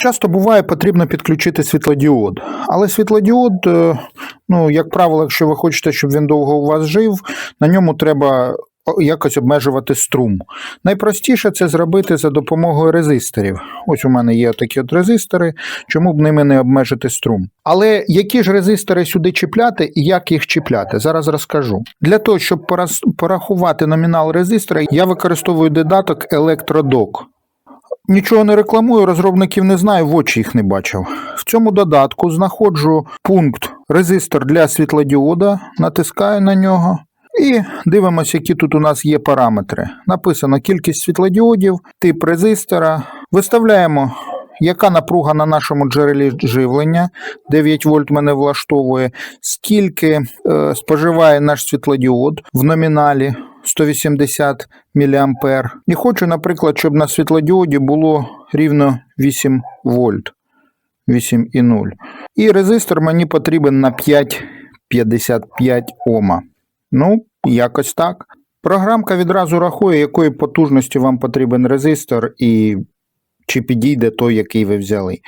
Часто буває потрібно підключити світлодіод, але світлодіод, е, ну, як правило, якщо ви хочете, щоб він довго у вас жив, на ньому треба якось обмежувати струм. Найпростіше це зробити за допомогою резисторів. Ось у мене є такі от резистори, чому б ними не обмежити струм. Але які ж резистори сюди чіпляти і як їх чіпляти? Зараз розкажу. Для того, щоб порахувати номінал резистора, я використовую додаток Electrodoc. Нічого не рекламую, розробників не знаю, в очі їх не бачив. В цьому додатку знаходжу пункт резистор для світлодіода, натискаю на нього і дивимося, які тут у нас є параметри. Написано кількість світлодіодів, тип резистора. Виставляємо, яка напруга на нашому джерелі живлення. 9 вольт мене влаштовує, скільки е, споживає наш світлодіод в номіналі 180 мА. І хочу, наприклад, щоб на світлодіоді було рівно 8 вольт. 8,0. І резистор мені потрібен на 5,55 Ома. Ну, якось так. Програмка відразу рахує, якої потужності вам потрібен резистор і чи підійде той, який ви взяли.